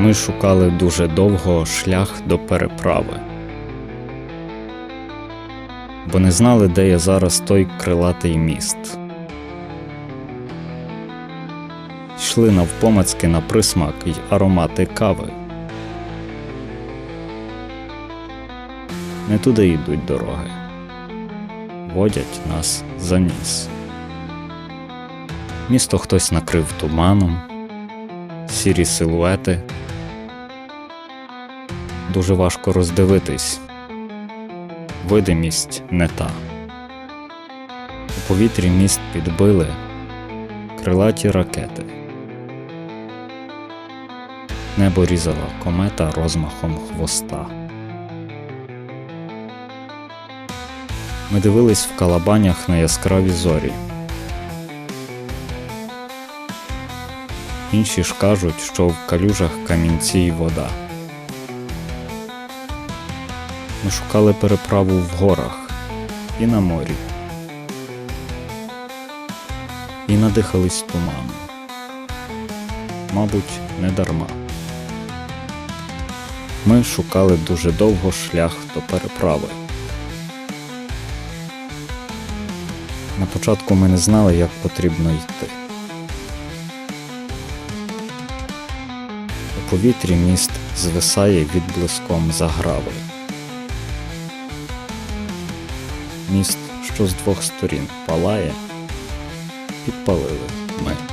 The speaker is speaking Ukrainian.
Ми шукали дуже довго шлях до переправи, бо не знали, де є зараз той крилатий міст. Йшли навпомацьки на присмак й аромати кави. Не туди йдуть дороги, водять нас за ніс. Місто хтось накрив туманом, сірі силуети. Дуже важко роздивитись. Видимість не та. У повітрі міст підбили крилаті ракети. Небо різала комета розмахом хвоста. Ми дивились в калабанях на яскраві зорі. Інші ж кажуть, що в калюжах камінці й вода. Ми шукали переправу в горах і на морі. І надихались туманом. Мабуть, не дарма. Ми шукали дуже довго шлях до переправи. На початку ми не знали, як потрібно йти. Повітрі міст звисає відблиском заграви. Міст, що з двох сторін палає, підпалили ми.